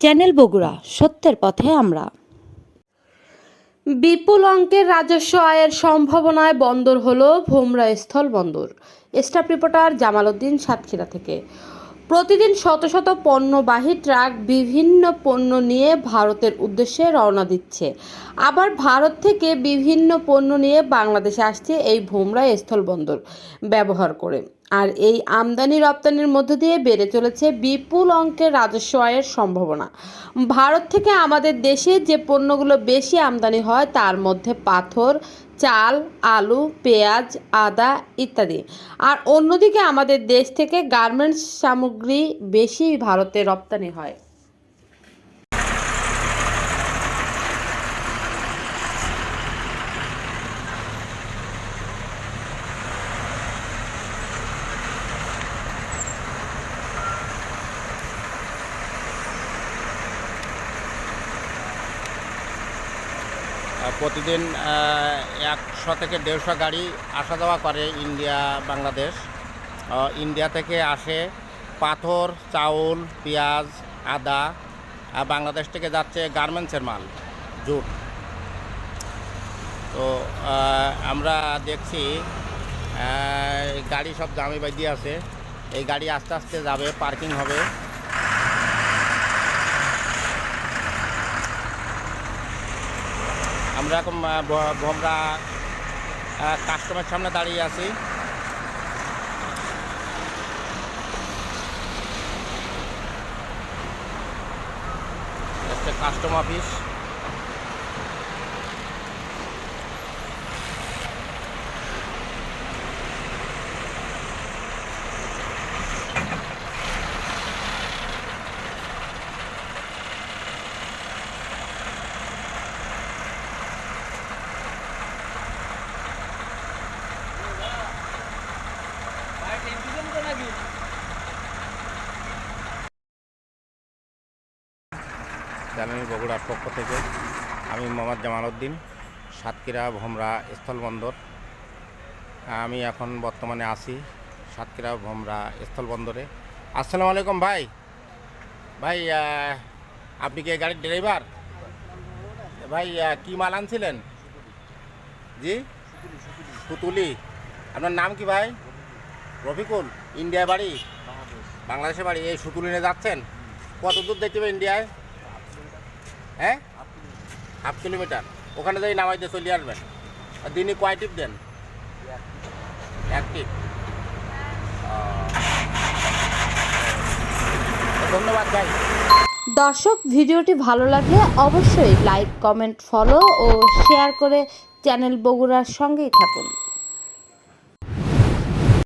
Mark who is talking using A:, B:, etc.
A: Channel Bogura, সত্যের পথে আমরা। বিপুল অঙ্কের রাজস্ব আয়ের সম্ভাবনায় বন্দর হলো ভোমরা স্থল বন্দর। স্টাফ রিপোর্টার জামাল উদ্দিন, সাতক্ষীরা থেকে। প্রতিদিন শত শত পণ্যবাহী ট্রাক বিভিন্ন পণ্য নিয়ে ভারতের উদ্দেশ্যে রওনা দিচ্ছে। আবার ভারত থেকে বিভিন্ন পণ্য নিয়ে বাংলাদেশে আসছে এই ভোমরা স্থল বন্দর, ব্যবহার করে। আর এই আমদানি রপ্তানির মধ্য দিয়ে বেড়ে চলেছে বিপুল অঙ্কের রাজস্ব আয়ের সম্ভাবনা। ভারত থেকে আমাদের দেশে যে পণ্যগুলো বেশি আমদানি হয়, তার মধ্যে পাথর, চাল, আলু, পেঁয়াজ, আদা ইত্যাদি। আর অন্যদিকে আমাদের দেশ থেকে গার্মেন্টস সামগ্রী বেশি ভারতে রপ্তানি হয়।
B: প্রতিদিন একশো থেকে দেড়শো গাড়ি আসা যাওয়া করে ইন্ডিয়া, বাংলাদেশ। ইন্ডিয়া থেকে আসে পাথর, চাউল, পেঁয়াজ, আদা, আর বাংলাদেশ থেকে যাচ্ছে গার্মেন্টসের মাল, জুট। তো আমরা দেখছি গাড়ি সব জামে বাঁধিয়ে আছে। এই গাড়ি আস্তে আস্তে যাবে, পার্কিং হবে। আমরা আহ, ভোমরা কাস্টমার সামনে দাঁড়িয়ে আছি। একটা কাস্টম অফিস চ্যানেল বগুড়ার পক্ষ থেকে। আমি মোহাম্মদ জামাল উদ্দিন, সাতক্ষীরা ভোমরা স্থলবন্দর আমি এখন বর্তমানে আছি সাতক্ষীরা ভোমরা স্থলবন্দরে আসসালামু আলাইকুম ভাই। ভাই আপনি কি গাড়ির ড্রাইভার? ভাই কি মাল আনছিলেন? জি? পুতুলি। আপনার নাম কি ভাই? রফিকুল ইন্ডিয়ায় বাড়ি? বাংলাদেশে বাড়ি। এই সুতুলি নিয়ে যাচ্ছেন? কত দূর দেখতে হবে ইন্ডিয়ায়? হ্যাঁ? Half kilometre. ওখানে যাই নামাইতে চলে আসবেন। আর দিনে কয় টিপ দেন? এক টিপ। ধন্যবাদ ভাই।
A: দর্শক, ভিডিওটি ভালো লাগলে অবশ্যই লাইক, কমেন্ট, ফলো ও শেয়ার করে চ্যানেল বগুড়ার সঙ্গেই থাকুন।